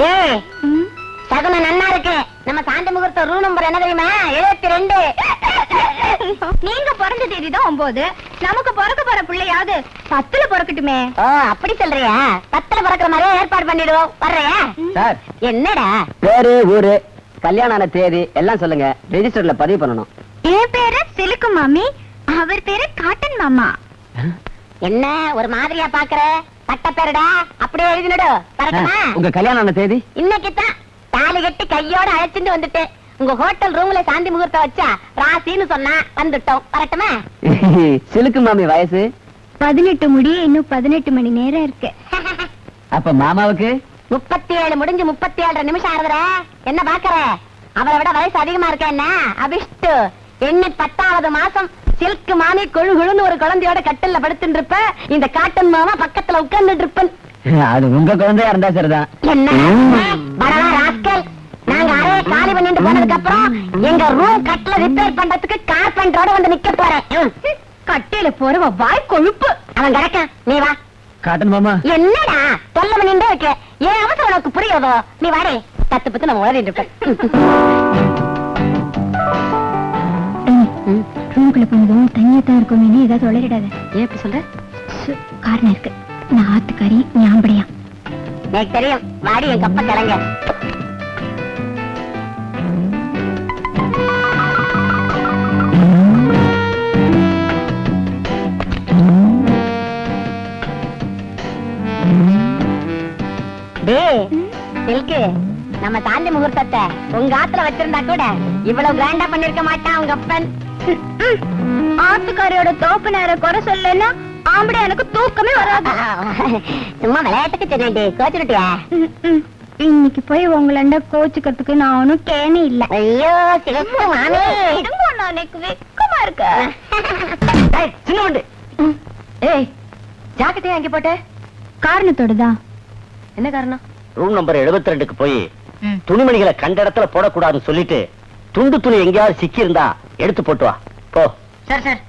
டேய் சகுனம் நன்னா இருக்கு. நம்ம சாந்தி முகூர்த்த ரூம் நம்பர் என்ன தெரியுமா? எழுபத்தி ரெண்டு. நீங்க பிறந்த தேதி தான் ஒன்பது. நமக்கு பிறக்க போற பிள்ளையாவது பத்துல பிறக்கட்டுமே. ஓ அப்படி சொல்றியா? பத்துல பிறக்கிற மாதிரியே ஏற்பாடு பண்ணிடுவோம். வர்றியா? சார். என்னடா? பேரு ஊரு கல்யாணம் ஆன தேதி எல்லாம் சொல்லுங்க. ரெஜிஸ்டர்ல பதிவு பண்ணணும். என் பேரு சிலுக்கு மாமி. அவர் பேரு காட்டன் மாமா. என்ன ஒரு மாதிரியா பாக்குற? பட்ட பேருடா? அப்படியே எழுதினடு. வரட்டுமா? உங்க கல்யாணம் தேதி? இன்னைக்கு தான் தாலி கட்டி கையோட அழைச்சிட்டு வந்துட்டு உங்க ஹோட்டல் ரூம்ல சாந்தி முகூர்த்தம் வச்சா ராசின்னு சொன்னா வந்துட்டோம். வரட்டுமா? சிலுக்கு மாமி வயசு? பதினெட்டு முடிய இன்னும் பதினெட்டு மணி நேரம் இருக்கு. அப்ப மாமாவுக்கு? முப்பத்தி ஏழு முடிஞ்சு முப்பத்தி ஏழரை நிமிஷம் ஆகுதுற என்ன பாக்குற? அவரை விட வயசு அதிகமா இருக்க என்ன? அபிஷ்டு. எண்ணி பத்தாவது மாசம் சில்க் மாமி கொழு கொழுன்னு ஒரு குழந்தையோட கட்டில்ல படுத்துட்டு இருப்ப இந்த காட்டன் மாமா பக்கத்துல உட்கார்ந்துட்டு இருப்பேன் அது உங்க குழந்தையா இருந்தா சரிதான். என்ன? பரவா ராஸ்கல். நாங்க அறைய காலி பண்ணிட்டு போனதுக்கு அப்புறம் எங்க ரூம் கட்டில ரிப்பேர் பண்றதுக்கு கார்பெண்டரோட வந்து நிக்க போறேன். கட்டையில போறவ வாய் கொழுப்பு. அவன் கிடக்கான். நீ வா. காட்டன் மாமா. என்னடா? தொல்ல பண்ணிட்டே இருக்க. ஏன் அவசரம் உனக்கு புரியாதோ? நீ வாடே. பத்து பத்து நான் உளறிட்டு இருப்பேன். ரூமுக்குள்ள போனதும் தனியா தான் இருக்கும் ஏதாவது உளறிடாத. ஏன் இப்படி சொல்ற? காரணம் இருக்கு. நான் ஆத்துக்காரி ஞாபடியா எனக்கு தெரியும். வாடி என் கப்ப கிளங்க நம்ம சாந்தி முகூர்த்தத்தை உங்க ஆத்துல வச்சிருந்தா கூட இவ்வளவு கிராண்டா பண்ணிருக்க மாட்டான் உங்க அப்பன் ஆத்துக்காரியோட தோப்பு நேர குறை சொல்லனா ஆம்பளை எனக்கு தூக்கமே வராது. சும்மா விளையாட்டுக்கு கோச்சுட்டியா ம். இன்னைக்கு போய் உங்களண்ட கோச்சுக்கிறதுக்கு நான் ஒன்னும் கேனே இல்ல. ஐயோ சிவப்பு மாமி. எனக்கு வெக்கமா இருக்கு சின்ன ஏய் ஜாக்கெட்டையா அங்க போட்ட? காரணத்தோட தான் என்ன காரணம்? ரூம் நம்பர் 72 ரெண்டுக்கு போய் துணிமணிகளை கண்ட இடத்துல போடக்கூடாதுன்னு சொல்லிட்டு துண்டு துணி எங்கேயாவது சிக்கி இருந்தா எடுத்து போட்டு வா. போ. Sir sir.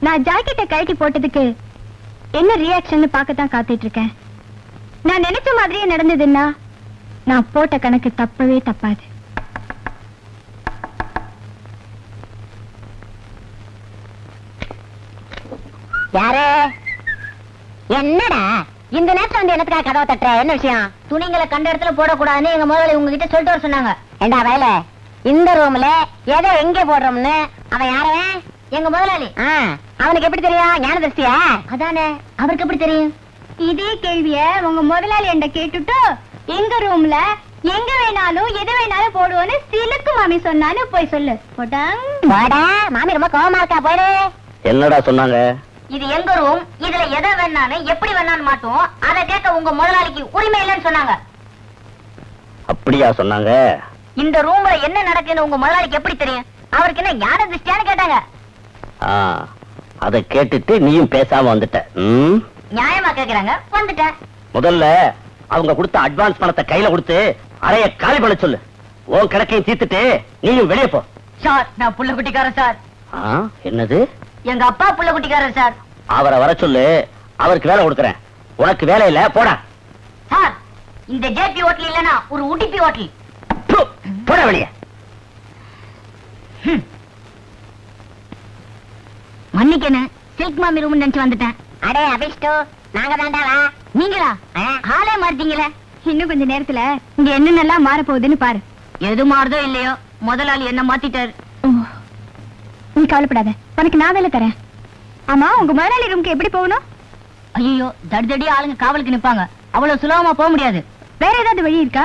நான் ஜாக்கெட்டை கழட்டி போட்டதுக்கு என்ன ரியாக்ஷன் பார்க்கத்தான் காத்துட்டு இருக்கேன் நான் நினைச்ச மாதிரியே நடந்ததுன்னா நான் போட்ட கணக்கு தப்பவே தப்பாது. யாரு? என்னடா? இந்த நேரத்துல வந்து என்னத்துக்காக கதவை தட்டுற? என்ன விஷயம்? துணிங்களை கண்ட இடத்துல போடக்கூடாதுன்னு எங்க முதலாளி உங்ககிட்ட சொல்லிட்டு வர சொன்னாங்க. ஏண்டா வயல? இந்த ரூம்ல எதை எங்க போடுறோம்னு? அவன் யாரவன் எங்க முதலாளி. ஆ, அவனுக்கு எப்படி தெரியும்? ஞான திருஷ்டியா அதானே. அவருக்கு எப்படி தெரியும்? இதே கேள்விய உங்க முதலாளி என்கிட்ட கேட்டுட்டு எங்க ரூம்ல எங்க வேணாலும் எது வேணாலும் போடுவோன்னு சிலுக்கு மாமி சொன்னான்னு போய் சொல்லு. மாமி ரொம்ப கோவமா இருக்கா போயிடு. என்னடா சொன்னாங்க? இது எங்க ரூம் இதுல எதை வேணாலும் எப்படி வேணாலும் மாட்டோம் அதை கேட்க உங்க முதலாளிக்கு உரிமை இல்லைன்னு சொன்னாங்க. அப்படியா சொன்னாங்க? இந்த ரூம்ல என்ன நடக்குன்னு உங்க முதலாளிக்கு எப்படி தெரியும்? அவருக்கு என்ன ஞான திருஷ்டியான்னு கேட்டாங்க. அத கேட்டுட்டு நீயும் பேசாம வந்துட்ட? நியாயமா கேக்குறாங்க. வந்துட்டேன் முதல்ல அவங்க கொடுத்த அட்வான்ஸ் பணத்தை கையில கொடுத்து அறைய காலி பண்ண சொல்லு. உன் கிடக்கையும் தீர்த்துட்டு நீயும் வெளியே போ. சார் நான் புள்ள குட்டிக்காரன் சார். என்னது? எங்க அப்பா புள்ள குட்டிக்காரன் சார். அவரை வர சொல்லு. அவருக்கு வேலை கொடுக்கறேன். உனக்கு வேலை இல்ல போடா. சார் இந்த ஜேபி ஹோட்டல் இல்லனா ஒரு உடிப்பி ஹோட்டல். போடா வெளியே. மன்னிக்கணும் சில்க் மாமி ரூம் நினைச்சு வந்துட்டேன். அடே அபிஷ்டு நாங்க தாண்டாவா நீங்களா? ஹாலே மாட்டீங்களே இன்னும் கொஞ்ச நேரத்துல இங்க என்னென்னலாம் மாற போகுதுன்னு பாரு. எது மாறுதோ இல்லையோ முதலாளி என்ன மாத்திட்டாரு. நீ கவலைப்படாத உனக்கு நான் வேலை தரேன். ஆமா உங்க முதலாளி ரூம்க்கு எப்படி போகணும்? ஐயோ தடி தடி ஆளுங்க காவலுக்கு நிப்பாங்க. அவ்வளவு சுலபமா போக முடியாது. வேற ஏதாவது வழி இருக்கா?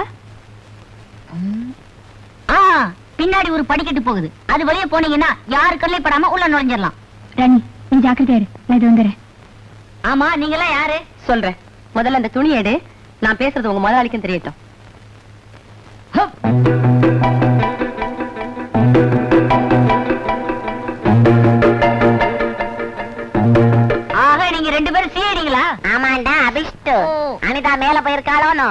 பின்னாடி ஒரு படிக்கட்டு போகுது. அது வழியே போனீங்கன்னா யாரு கல்லை படாம உள்ள நுழைஞ்சிடலாம். ராணி நீ ஜாக்கிரதையா நான் இது வந்துடுறேன் ஆமா நீங்க எல்லாம் யாரு? சொல்றேன். முதல்ல அந்த துணி எடு. நான் பேசுறது உங்க முதலாளிக்கும் தெரியட்டும். ஆக நீங்க ரெண்டு பேரும் சீடிங்களா ஆமாண்டா. ராதா மேல போயிருக்காளோனோ.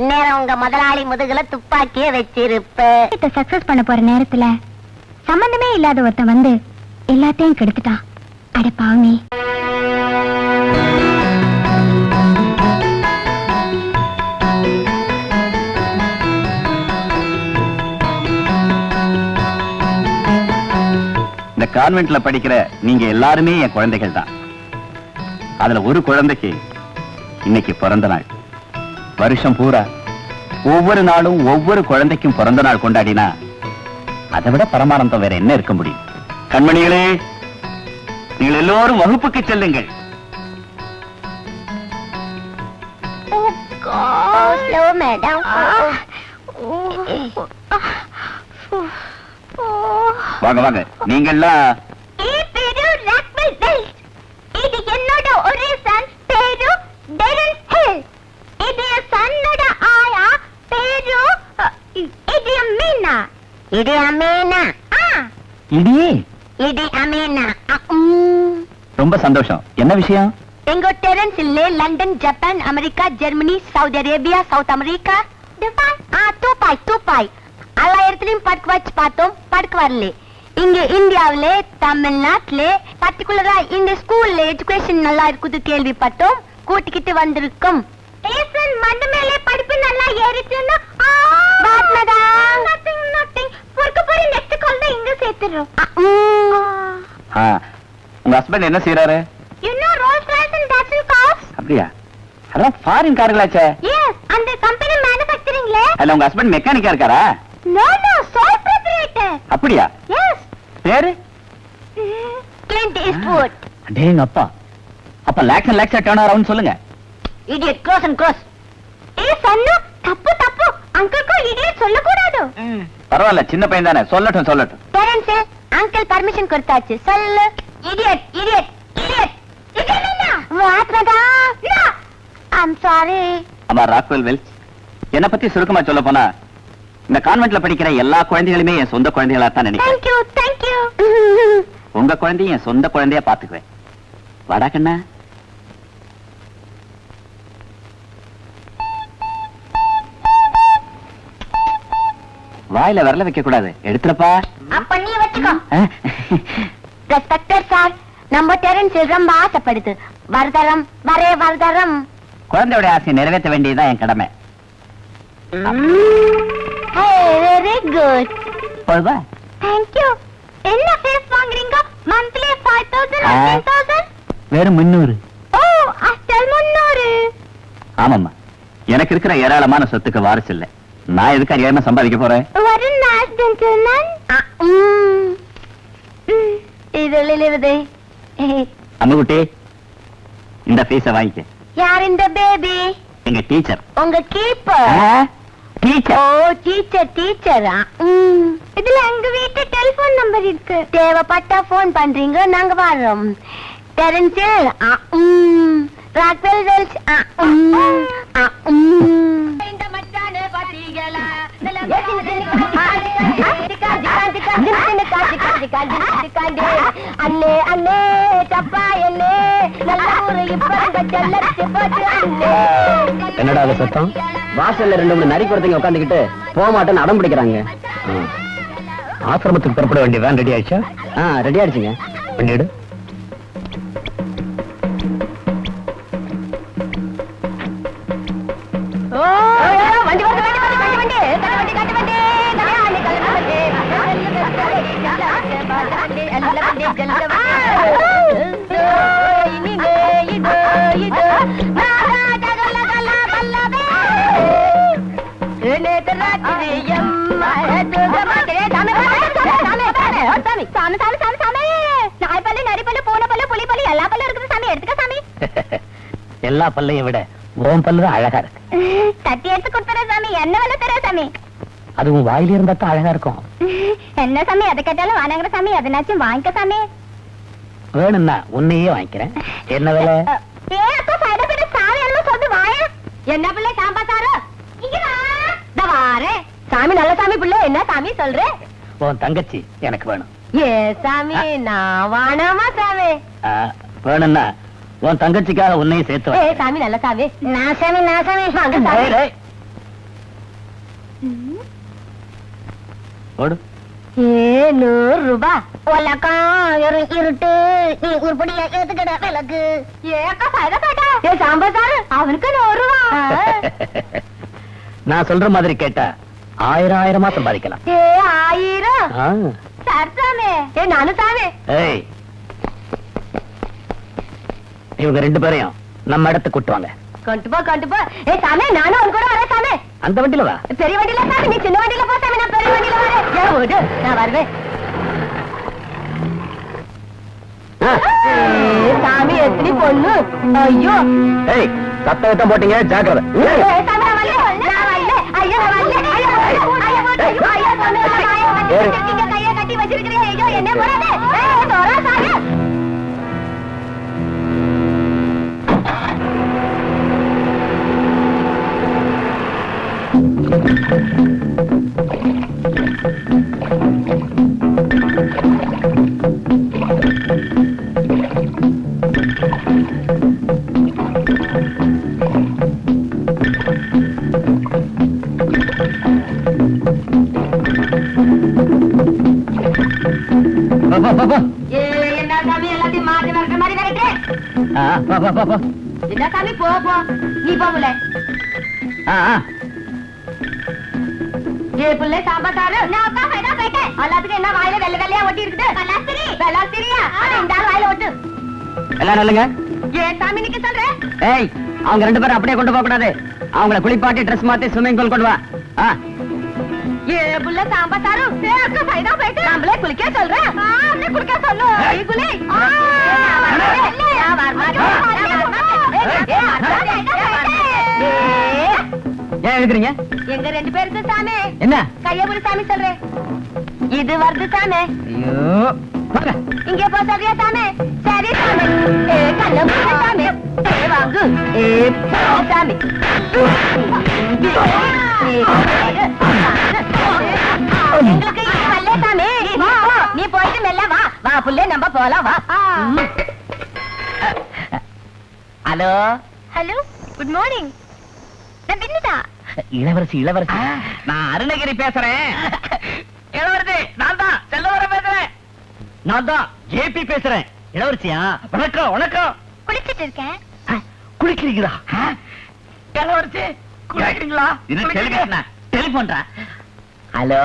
இந்நேரம் உங்க முதலாளி முதுகுல துப்பாக்கிய வச்சிருப்ப. சக்சஸ் பண்ண போற நேரத்துல சம்பந்தமே இல்லாத ஒருத்தன் வந்து எல்லாத்தையும் கெடுத்துட்டான் அட பாவமே இந்த கான்வென்ட்ல படிக்கிற நீங்க எல்லாருமே என் குழந்தைகள் தான் அதுல ஒரு குழந்தைக்கு இன்னைக்கு பிறந்த நாள். வருஷம் பூரா ஒவ்வொரு நாளும் ஒவ்வொரு குழந்தைக்கும் பிறந்த நாள் கொண்டாடினா அதை விட பரமானந்தம் வேற என்ன இருக்க முடியும்? கண்மணிகளே நீங்கள் எல்லோரும் வகுப்புக்கு செல்லுங்கள். வாங்க வாங்க. நீங்கெல்லாம் இது என்னோட ஒரே சன் பேரு டெரன் ஹில் ஆயா பேரு இது மீனா இது அமீனா. ஆ. இடி? இது அமீனா. ரொம்ப சந்தோஷம். என்ன விஷயம்? எங்க டெரன்ஸ் இல்ல London Japan America Germany Saudi Arabia South America. Dubai. ஆ தூப்பாய் தூப்பாய் எல்லா இடத்துலயும் படுக்க வச்சு பார்த்தோம். படுக்க வரல. இங்க இந்தியாவுல தமிழ்நாட்டுல பர்டிகுலரா இந்த ஸ்கூல்ல எஜுகேஷன் நல்லா இருக்குது கேள்விப்பட்டோம். கூட்டிக்கிட்டு வந்திருக்கோம். ஏசன் மண்ட மேலே படிப்பு நல்லா ஏறிச்சுன்னா madam. நத்திங் நத்திங் பொறுக்க போற நெக்ஸ்ட் கால் தான் இங்க சேர்த்துறோம் உங்க ஹஸ்பண்ட் என்ன செய்யறாரு you know Rolls Royce and Datsun cars அப்படியா? அதான் ஃபாரின் கார்களாச்சே எஸ் அந்த கம்பெனி மேனுஃபேக்சரிங்ல அல்ல உங்க ஹஸ்பண்ட் மெக்கானிக்கா இருக்காரா? நோ நோ சோல் ப்ரிப்பரேட்டர் அப்படியா? எஸ் பேரு? Clint Eastwood. அடேங்க அப்பா. அப்ப lakes and lakes turn around சொல்லுங்க. Idiot, close and close. ஏ சன்னு தப்பு தப்பு. அங்கிள்க்கு இடியட் சொல்ல கூடாது பரவாயில்ல சின்ன பையன் தானே சொல்லட்டும் சொல்லட்டும். டெரன்ஸ் அங்கிள் பர்மிஷன் கொடுத்தாச்சு. சொல்லு. Idiot, idiot, idiot. இது என்ன? What madam no I'm sorry ஆமா ராக்வெல் வெல்ஸ் என்ன பத்தி சுருக்கமா சொல்ல போனா இந்த கான்வென்ட்ல படிக்கிற எல்லா குழந்தைகளுமே என் சொந்த குழந்தைகளா தான் நினைக்கிறேன். தேங்க் யூ தேங்க் யூ உங்க குழந்தையும் என் சொந்த குழந்தையா பாத்துக்குவேன் வாடா கண்ணா. வாயில விரல வைக்க கூடாது. எடுத்துறப்பா அப்ப நீ வச்சுக்கோ. ரெஸ்பெக்டட் சார் நம்ம டெரன்ஸ் ரொம்ப ஆசைப்படுது. வரதரம் வரே வரதரம். குழந்தையோட ஆசையை நிறைவேற்ற வேண்டியதுதான் என் கடமை. வெரி குட் போதுவா தேங்க் யூ என்ன ஃபீஸ் வாங்குறீங்க? மந்த்லி 5000 ஆ. 10000 வெறும் முன்னூறு ஓ அஸ்டல் முன்னூறு ஆமாம்மா. எனக்கு இருக்கிற ஏராளமான சொத்துக்கு வாரிசு இல்ல. நான் எதுக்கு அதிகமா சம்பாதிக்க போறேன்? ஒரு நைஸ் ஜென்டில்மேன் இதுலிருது அம்முகுட்டி இந்த பீஸ வாங்கிக்க. யார் இந்த பேபி எங்க டீச்சர் உங்க கீப்பர் ஓ டீச்சர் டீச்சர் டீச்சரா இதுல எங்க வீட்டு டெலிபோன் நம்பர் இருக்கு. தேவைப்பட்டா போன் பண்றீங்க நாங்க வர்றோம். டெரன்சில் ராக்வெல் வெல்ஸ் இந்த மச்சானே பாத்தீங்களா அண்ணே அண்ணே சப்பா என்னே நல்ல ஊரு இப்ப செல்லத்து போட்டு அண்ணே. என்னடா அது சத்தம்? வாசல்ல ரெண்டு மூணு நரி குறத்தைங்க உட்காந்துக்கிட்டு போக மாட்டேன்னு அடம் பிடிக்கிறாங்க. ஆசிரமத்துக்கு புறப்பட வேண்டிய வேன் ரெடி ஆயிடுச்சா? ஆ ரெடி ஆயிடுச்சுங்க. பண்ணிடு. எல்லா பல்லையும் விட உன் பல்லு தான் அழகா இருக்கு. தட்டி எடுத்து கொடுத்துற சாமி என்ன வேலை தர சாமி? அதுவும் வாயில இருந்தா தான் அழகா இருக்கும். என்ன சாமி எதை கேட்டாலும் வானங்கிற சாமி எதனாச்சும் வாங்கிக்க சாமி. வேணும்னா உன்னையே வாங்கிக்கிறேன். என்ன விலை? ஏ அக்கா சைட பின்ன சாமி எல்லாம் சொல்லி வாய. என்ன பிள்ளை சாம்பா சாரு? வாரே. சாமி நல்ல சாமி பிள்ளை என்ன சாமி சொல்ற? உன் தங்கச்சி எனக்கு வேணும். ஏ சாமி நான் வானாமா சாமி? ஆ, வேணும்னா உன் தங்கச்சிக்காக உன்னையும் சேர்த்து ஏ வைக்கிறேன். சாமி நல்ல சாமி. நான் சாமி நான் சாமி வாங்க ஏய், சாமி. ஏய். ஓடு. ஏ நூறு ரூபா. உலகம் இரு இருட்டு. நீ உருப்படியா ஏத்துக்கட விளக்கு. ஏ அக்கா சைட கேட்டா ஏ சாம்பா சாரு அவனுக்கு நூறு நான் சொல்ற மாதிரி கேட்டா ஆயிரம் ஆயிரமா சம்பாதிக்கலாம். ஏ ஆயிரம். ஆ, சார் சாமி. ஏ சாமி. ஏய். இவங்க ரெண்டு பேரையும் நம்ம இடத்துக்கு கூட்டு வாங்க. கொண்டு போ கொண்டு போ ஏ சாமி நானும் உன் கூட வரேன் சாமி அந்த வண்டியில வா பெரிய வண்டியில சாமி நீ சின்ன வண்டியில போ சாமி நான் பெரிய வண்டியில வரேன் ஏன் ஓடு நான் வருவேன். ஏ, சாமி எத்தனை பொண்ணு ஐயோ ஏய் சத்தம் போட்டீங்க ஜாக்கிரதை ஏ, சாமி என்ன சாமி போ, போ, போ, போ. என்ன சாமி போ போ நீ போகல ஆ, ஆ. ஏ புள்ள சாம்பார் சாரு நான் அப்பா போயிட்டேன். எல்லாத்துக்கும் என்ன வாயில வெள்ளை வெள்ளையா ஒட்டி இருக்குது வெள்ளாசிரி. வெள்ளாசிரியா? இந்த ஆள் வாயில ஒட்டு. ஏ சாமி நிக்க சொல்ற. ஏய் அவங்க ரெண்டு பேரும் அப்படியே கொண்டு போக கூடாது அவங்கள குளிப்பாட்டி ட்ரெஸ் மாத்தி ஸ்விம்மிங் பூல் கொண்டு வா. ஆ, ஏ புள்ள அக்கா ஃபைடா போயிட்டு. நம்மளே குளிக்க சொல்றேன். குளிக்க சொல்லு. ஏய் குளி. ஆ, நான் வரமாட்டேன். நான் வரமாட்டேன். நான் வரமாட்டேன். ஏன் எழுதுறீங்க? எங்க ரெண்டு பேருக்கு சாமி. என்ன? கைய புடி சாமி சொல்றேன். இது வருது சாமி. ஐயோ. வாங்க. இங்க போ சரியா சாமி. சரி சாமி. ஏ புடி சாமி. ஏ வாங்கு. ஏ போ சாமி. எங்களுக்கு இது வரல சாமி. நீ போயிட்டு மெல்ல வா. வா புள்ளே நம்ம போலாம் வா. ஹலோ. Hello good morning. இளவரசி இளவரசி. நான் அருணகிரி பேசுறேன். இளவரசி நான் தான் செல்லவர பேசுறேன். நான் தான் ஜேபி பேசுறேன். இளவரசியா? வணக்கம் வணக்கம். குளிச்சிட்டு இருக்கேன். குளிக்கிறீங்களா? இளவரசி குளிக்கிறீங்களா? இது டெலிவிஷனா டெலிபோன்டா ஹலோ?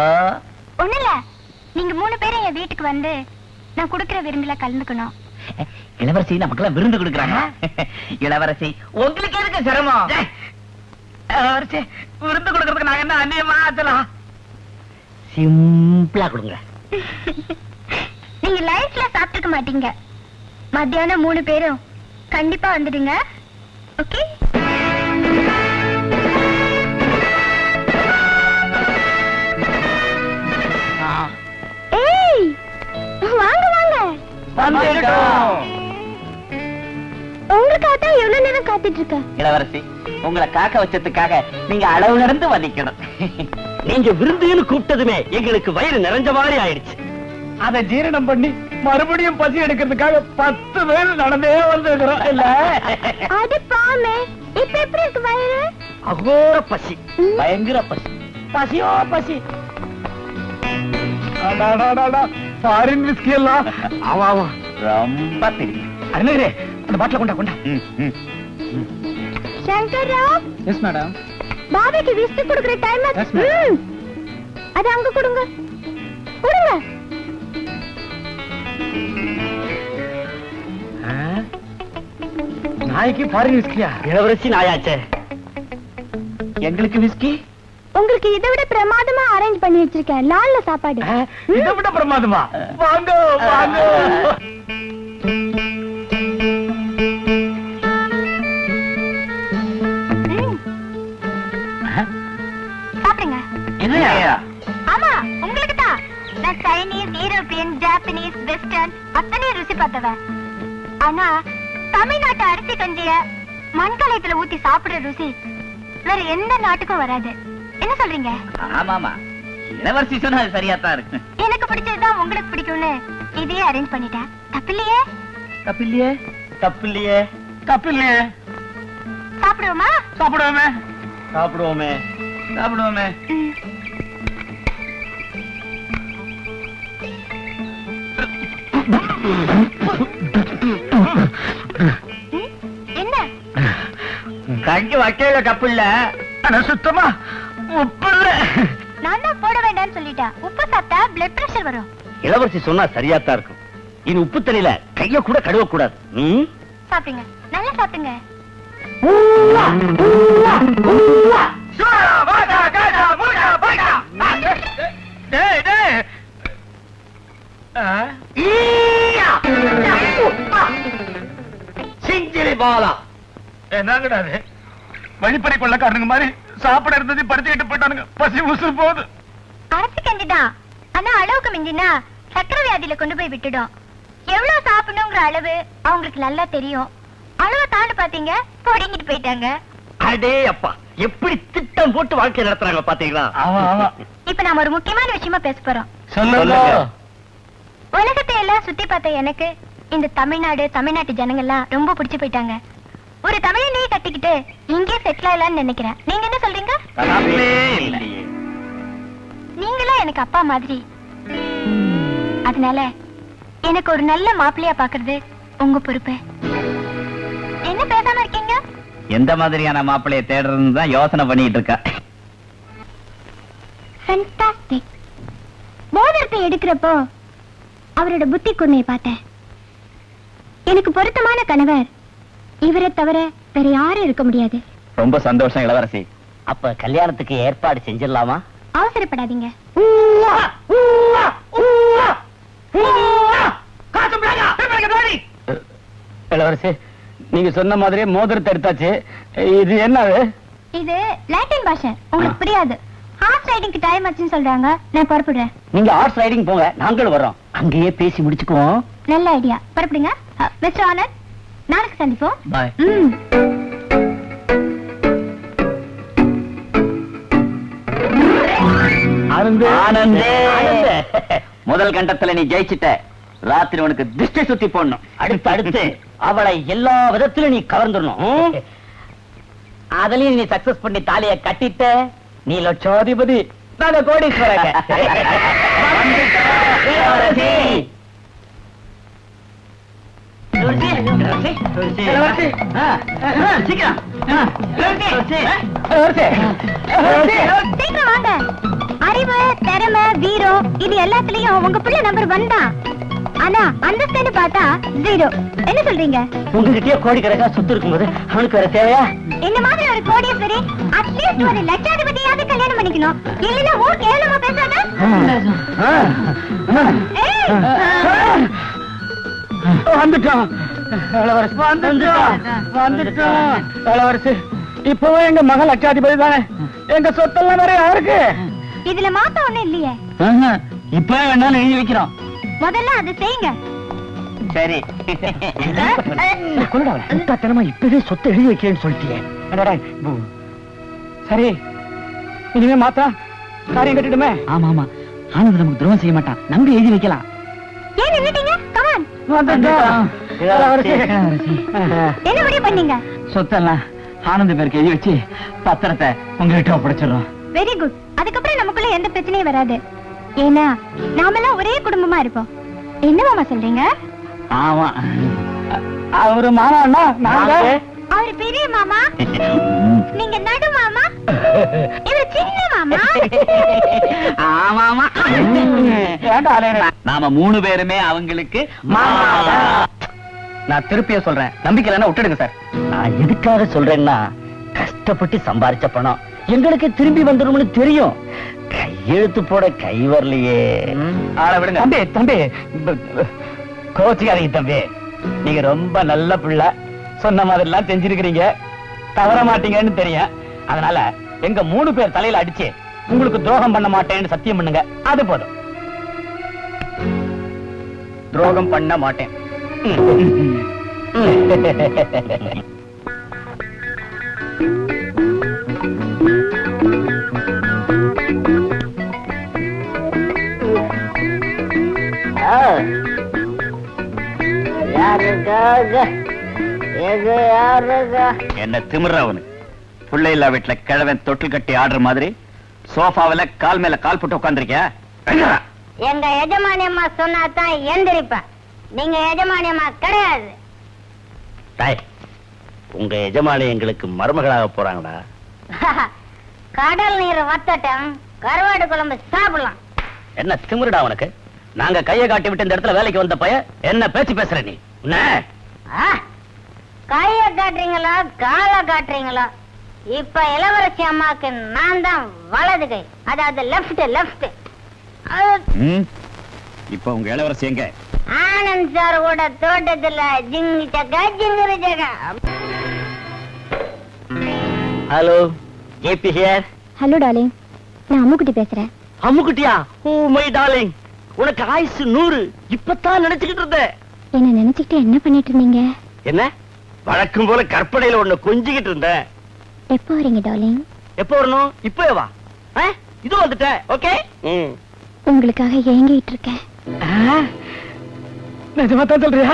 ஒண்ணு இல்ல நீங்க மூணு பேரும் என் வீட்டுக்கு வந்து நான் குடுக்கிற விருந்துல கலந்துக்கணும். இளவரசி நமக்கெல்லாம் விருந்து கொடுக்குறாங்க. இளவரசி உங்களுக்கு எதுக்கு சிரமம்? விருந்து கொடுக்கறதுக்கு நாங்க என்ன அந்நியமா ஆச்சலாம் சிம்பிளா கொடுங்க. நீங்க லைஃப்ல சாப்பிட்டுக்க மாட்டீங்க. மத்தியானம் மூணு பேரும் கண்டிப்பா வந்துடுங்க. ஓகே ஏய் வாங்க வாங்க. வந்துட்டோம். உங்களுக்காக தான் எவ்வளவு நேரம் காத்துட்டு இருக்கேன் இளவரசி உங்களை காக்க வச்சதுக்காக நீங்க அளவு நடந்து வதிக்கணும் நீங்க விருந்துன்னு கூப்பிட்டதுமே எங்களுக்கு வயிறு நிறைஞ்ச மாதிரி ஆயிடுச்சு. அதை ஜீரணம் பண்ணி மறுபடியும் பசி எடுக்கிறதுக்காக பத்து பேர் நடந்தே வந்திருக்கிறோம். இல்ல. அது பாமே இப்ப எப்படி இருக்கு வயிறு? அகோர பசி. பயங்கர பசி. பசியோ பசி. ஃபாரின் விஸ்கி எல்லாம். ஆமா ஆமா. ரொம்ப தெரியும் அருணகிரே அந்த பாட்டில கொண்டா கொண்டா. சங்கர்? ராவ் எஸ் மேடம் பாபிக்கு விஸ்து கொடுக்கிற டைம். அது அங்க கொடுங்க. கொடுங்க. நாய்க்கு ஃபாரின் விஸ்கியா இளவரசி நாயாச்சே. எங்களுக்கு விஸ்கி உங்களுக்கு இதை விட பிரமாதமா அரேஞ்ச் பண்ணி வச்சிருக்கேன். லால்ல சாப்பாடு. இதை விட பிரமாதமா? வாங்க வாங்க. ஆனா தமிழ்நாட்டு அரிசி கஞ்சிய மண்கலயத்துல ஊத்தி சாப்பிடுற ருசி வேற எந்த நாட்டுக்கும் வராது. என்ன சொல்றீங்க? ஆமாமா. இளவரசி சொன்னா சரியா தான் இருக்கு. எனக்கு பிடிச்சதுதான் உங்களுக்கு பிடிக்கும்னு இதையே அரேஞ்ச் பண்ணிட்டேன். தப்பில்லையே? தப்பில்லையே? தப்பில்லையே? தப்பில்லையே? சாப்பிடுவோமா? சாப்பிடுவோமே. சாப்பிடுவோமே. சாப்பிடுவோமே. ம். என்ன? கஞ்சி வைக்கல கப்பு இல்ல ஆனா சுத்தமா? உப்பு இல்ல நான் தான் போட வேண்டாம்னு சொல்லிட்டேன் உப்பு சாப்பிட்டா பிளட் பிரஷர் வரும். இளவரசி சொன்னா சரியாத்தான் இருக்கும். இது உப்பு தண்ணியில கைய கூட கழுவ கூடாது ம்? சாப்பிடுங்க. நல்லா சாப்பிடுங்க. ஈயா! சிங்கிரி பாலா. என்னங்கடா அது வழிப்பறி கொள்ளக்காரனுங்க மாதிரி சாப்பிட இருந்தது படுத்திக்கிட்டு போயிட்டானுங்க. பசி உசு போகுது. அரைச்சு கஞ்சிதான் ஆனா அளவுக்கு மிஞ்சினா சக்கரை வியாதியில கொண்டு போய் விட்டுடும். எவ்வளவு சாப்பிடணுங்கிற அளவு அவங்களுக்கு நல்லா தெரியும். அளவை தாண்டு பாத்தீங்க பொடிங்கிட்டு போயிட்டாங்க. அடே அப்பா எப்படி திட்டம் போட்டு வாழ்க்கை நடத்துறாங்க பாத்தீங்களா ஆமா ஆமா. இப்ப நாம ஒரு முக்கியமான விஷயமா பேச போறோம். சொல்லுங்க. உலகத்தை எல்லாம் சுத்தி பார்த்த எனக்கு இந்த தமிழ்நாடு தமிழ்நாட்டு ஜனங்க எல்லாம் ரொம்ப பிடிச்சு போயிட்டாங்க. ஒரு தமிழனையே கட்டிக்கிட்டு இங்கே செட்டில் ஆகலாம்னு நினைக்கிறேன். நீங்க என்ன சொல்றீங்க? நீங்களும் எனக்கு அப்பா மாதிரி. அதனால எனக்கு ஒரு நல்ல மாப்பிள்ளையா பாக்குறது உங்க பொறுப்பு. என்ன பேசாம இருக்கீங்க? எந்த மாதிரியான மாப்பிளைய தேடுறதுன்னு தான் யோசனை பண்ணிட்டு இருக்கா ஃபென்டாஸ்டிக் மோதிரத்தை எடுக்கிறப்போ அவரோட புத்தி கூர்மையை பார்த்தேன். எனக்கு பொருத்தமான கணவர். இவரை தவிர வேற யாரும் இருக்க முடியாது. ரொம்ப சந்தோஷம் இளவரசி. அப்ப கல்யாணத்துக்கு ஏற்பாடு செஞ்சிடலாமா? அவசரப்படாதீங்க. இளவரசி நீங்க சொன்ன மாதிரியே மோதிரத்தை எடுத்தாச்சு. இது என்னது? இது லாட்டின் பாஷை உங்களுக்கு புரியாது. ஹார்ஸ் ரைடிங்க்கு டைம் ஆச்சுன்னு சொல்றாங்க. நான் புறப்படுறேன். நீங்க ஹார்ஸ் ரைடிங் போங்க. நாங்களும் வர்றோம். அங்கேயே பேசி முடிச்சுக்குவோம். நல்ல ஐடியா புறப்படுங்க. மிஸ்டர் ஆனந்த் நாளைக்கு சந்திப்போம். பாய். முதல் கண்டத்துல நீ ஜெயிச்சிட்ட. ராத்திரி உனக்கு திருஷ்டி சுத்தி போடணும். அடுத்து அடுத்து. அவளை எல்லா விதத்திலும் நீ கவர்ந்துடணும். அதுலயும் நீ சக்சஸ் பண்ணி தாலிய கட்டிட்ட. நீ லட்சாதிபதி. நாங்க கோடீஸ்வரங்க இளவரசி. இளவரசி, இளவரசி, இளவரசி. ஆ, ஆ, சீக்கிரம். வாங்க. அறிவு திறமை வீரம் இது எல்லாத்துலயும் உங்க பிள்ளை நம்பர் ஒன் தான். ஆனா அந்தஸ்துன்னு பார்த்தா ஜீரோ என்ன சொல்றீங்க? உங்ககிட்டயே கோடிக்கணக்கா சொத்து இருக்கும்போது அவனுக்கு வேற தேவையா? இந்த மாதிரி ஒரு கோடியஸ்வரி அட்லீஸ்ட் ஒரு லட்சாதிபதியாவது கல்யாணம் பண்ணிக்கணும். இல்லைன்னா ஊர் கேவலமா பேசாத! வந்துட்டோம் இளவரசி வந்துட்டோம் வந்துட்டோம் இளவரசி இப்பவே எங்க மகள் லட்சாதிபதி தானே? எங்க சொத்தெல்லாம் வேற யாருக்கு? இதுல ஒண்ணும் இல்லையே. இப்ப வேணாலும் எழுதி வைக்கிறோம் முதல்ல அதை செய்யுங்க சரி. கொள்ளடா முட்டாத்தனமா இப்பவே சொத்தை எழுதி வைக்கிறேன்னு பூ. சரி இனிமே மாத்தா காரியம் கட்டிடுமே. ஆமா ஆமா. ஆனந்த் நமக்கு துரோகம் செய்ய மாட்டான். நம்பி எழுதி வைக்கலாம். என்ன முடிவு பண்ணீங்க? சொத்தெல்லாம் ஆனந்த பேருக்கு எழுதி வச்சு பத்திரத்தை உங்ககிட்ட ஒப்படைச்சிடுறோம். வெரி குட் அதுக்கப்புறம் நமக்குள்ள எந்த பிரச்சனையும் வராது. ஏன்னா நாமெல்லாம் ஒரே குடும்பமா இருப்போம். என்ன மாமா சொல்றீங்க? ஆமா. அவரு நாங்க? அவரு பெரிய மாமா. நீங்க நடு மாமா. இவர் சின்ன மாமா. ஆமாமா? நாம மூணு பேருமே அவங்களுக்கு. நான் திருப்பிய சொல்றேன். நம்பிக்கை இல்லைன்னா விட்டுடுங்க சார். நான் எதுக்காக சொல்றேன்னா கஷ்டப்பட்டு சம்பாரிச்ச பணம் எங்களுக்கு திரும்பி வந்துடும்னு தெரியும். கையெழுத்து போட கை வரலையே. ஆளை விடுங்க. தம்பி தம்பி. கோச்சிக்காதீங்க தம்பி. நீங்க ரொம்ப நல்ல பிள்ளை. சொன்ன மாதிரி எல்லாம் செஞ்சிருக்கிறீங்க தவற மாட்டீங்கன்னு தெரியும். அதனால எங்க மூணு பேர் தலையில அடிச்சு உங்களுக்கு துரோகம் பண்ண மாட்டேன்னு சத்தியம் பண்ணுங்க. அது போதும். துரோகம் பண்ண மாட்டேன். என்ன திமிர அவனுக்கு? புள்ளை இல்லா வீட்டுல கிழவன் தொட்டில் கட்டி ஆடுற மாதிரி சோஃபாவில கால் மேல கால் போட்டு உட்காந்துருக்கியா எங்க எஜமானியம்மா சொன்னா தான் எந்திரிப்பேன். நீங்க எஜமானியம்மா கிடையாது. தாய் உங்க எஜமானி எங்களுக்கு மருமகளாக போறாங்கடா. கடல் நீர் வத்தட்டும் கருவாடு குழம்பு சாப்பிடலாம். என்ன திமிருடா உனக்கு? நாங்க கையை காட்டி விட்டு இந்த இடத்துல வேலைக்கு வந்த பைய என்ன பேச்சு பேசுற நீ? கைய காட்டுறீங்களா கால காட்டுறீங்களா? இப்ப இளவரசி அம்மாக்கு நான் தான் வலது கை. அதாவது லெஃப்ட் லெஃப்ட் ம். இப்ப உங்க இளவரசி எங்க? ஆனந்த் சார் கூட தோட்டத்துல ஜிங்கு சக்கா ஜிங்குரு சக்கா hello JP here hello darling நான் அம்முக்குட்டி பேசுறேன். அம்முக்குட்டியா? ஓ மை டார்லிங் உனக்கு ஆயுசு நூறு. இப்பதான் நினைச்சுக்கிட்டு இருந்தேன். என்ன நினைச்சுக்கிட்டு என்ன பண்ணிட்டு இருந்தீங்க? என்ன? வழக்கம் போல கற்பனையில உன்னை கொஞ்சிக்கிட்டு இருந்தேன். எப்போ வரீங்க டார்லிங் எப்போ வரணும்? இப்பவே வா? இது வந்துட்டேன் ஓகே? ம். உங்களுக்காக ஏங்கிட்டு இருக்கேன். நிஜமா தான் சொல்றியா?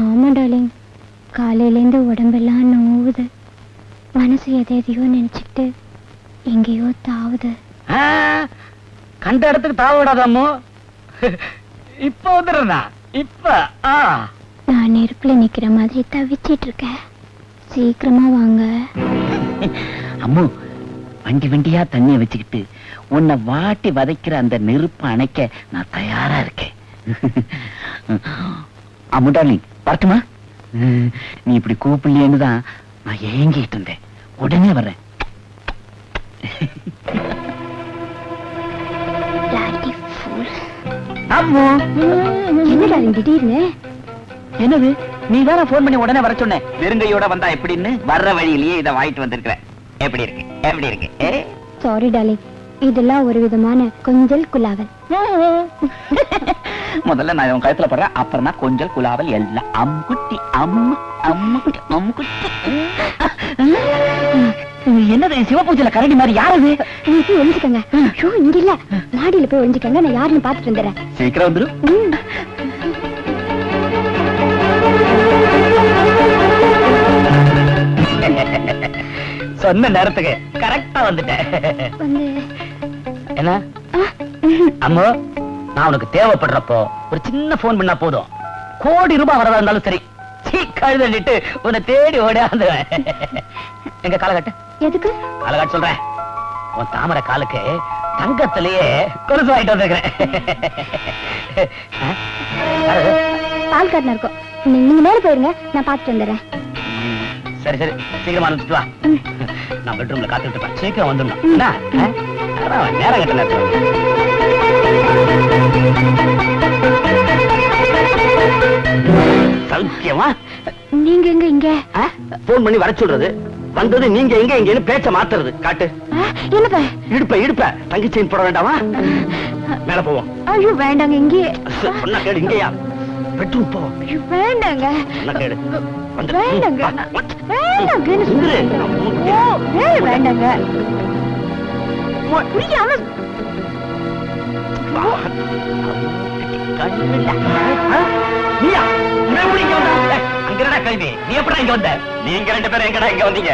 ஆமா டார்லிங். காலையிலேருந்து உடம்பெல்லாம் நோவுது. மனசு எதை எதையோ நினைச்சுக்கிட்டு எங்கேயோ தாவுது. கண்ட இடத்துக்கு தாவ விடாத அம்மு இப்ப வந்துடுறா இப்ப ஆ. நான் நெருப்புல நிக்கிற மாதிரி தவிச்சிட்டு இருக்கேன். சீக்கிரமா வாங்க. அம்மு வண்டி வண்டியா தண்ணிய வச்சுக்கிட்டு உன்னை வாட்டி வதைக்கிற அந்த நெருப்பு அணைக்க நான் தயாரா இருக்கேன். அம்மு டார்லிங் வரட்டுமா? ம், நீ இப்படி கூப்பிடலையேன்னு தான் நான் ஏங்கிட்டு இருந்தேன். உடனே வர்றேன். திடீர்னு? என்னது? நீ தானே போன் பண்ணி உடனே வர சொன்ன? வெறுங்கையோட வந்தா எப்படின்னு? வர்ற வழியிலேயே இதை வாங்கிட்டு வந்திருக்கிறேன் எப்படி இருக்கு? எப்படி இருக்கு? சாரி டார்லிங் இதெல்லாம் ஒரு விதமான கொஞ்சல் குலாவல். முதல்ல நான் உன் கழுத்துல படுறேன் அப்புறம் தான் கொஞ்சம் குலாவல் எல்லாம். அம்குட்டி அம்மு அம்முக்குட்டி அம்முக்குட்டி. என்னது சிவபூஜையில கரடி மாதிரி யாரது நீ போய் ஒளிஞ்சுக்கங்க. ஐயோ இங்க இல்ல. மாடியில போய் ஒளிஞ்சுக்கங்க நான் யாருன்னு பாத்துட்டு வந்துடுறேன். சீக்கிரம் வந்துரும் ம். சொன்ன நேரத்துக்கு கரெக்டா வந்துட்டேன். வந்து என்ன? அம்மு நான் உனக்கு தேவைப்படுறப்போ ஒரு சின்ன போன் பண்ணா போதும். கோடி ரூபாய் வரதா இருந்தாலும் சரி. சீ கழுதண்டிட்டு உன்னை தேடி ஓடியாந்துவேன் எங்க காலகட்டு எதுக்கு? காலகாட்டு சொல்றேன். உன் தாமரை காலுக்கு தங்கத்திலேயே கொலுசு வாங்கிட்டு வந்திருக்கிறேன்? பால் காரனா இருக்கும். நீங்க மேல போயிருங்க. நான் பாத்துட்டு வந்துடுறேன். சரி சரி. சீக்கிரமா அனுப்பிச்சுட்டு வா. நான் பெட்ரூம்ல காத்துட்டு இருப்பேன். சீக்கிரம் வந்துடணும். நேரம் கட்ட நேரத்தில் சௌக்கியமா? நீங்க எங்க இங்க? போன் பண்ணி வர சொல்றது. வந்தது நீங்க எங்க எங்கன்னு பேச்ச மாத்துறது. காட்டு. இடுப்ப போட வேண்டாமா? மேல போவோம். ஐயோ வேண்டாங்க இங்கேயே. ச- சொன்னா கேடு இங்கயா? பெட்ரூம் போ. ஐயோ வேண்டாங்க. சொன்னா கேடு வந்து வேண்டாங்க. வா, வா. வேண்டாங்கன்னு இரு. சொல்றேன். ஓ, வேலை வேண்டாங்க. புரியாம வா. நீயா இவன் எப்படி இங்க வந்தா? அங்க நீ இங்க வந்த நீங்க ரெண்டு பேரும் எங்கடா இங்க வந்தீங்க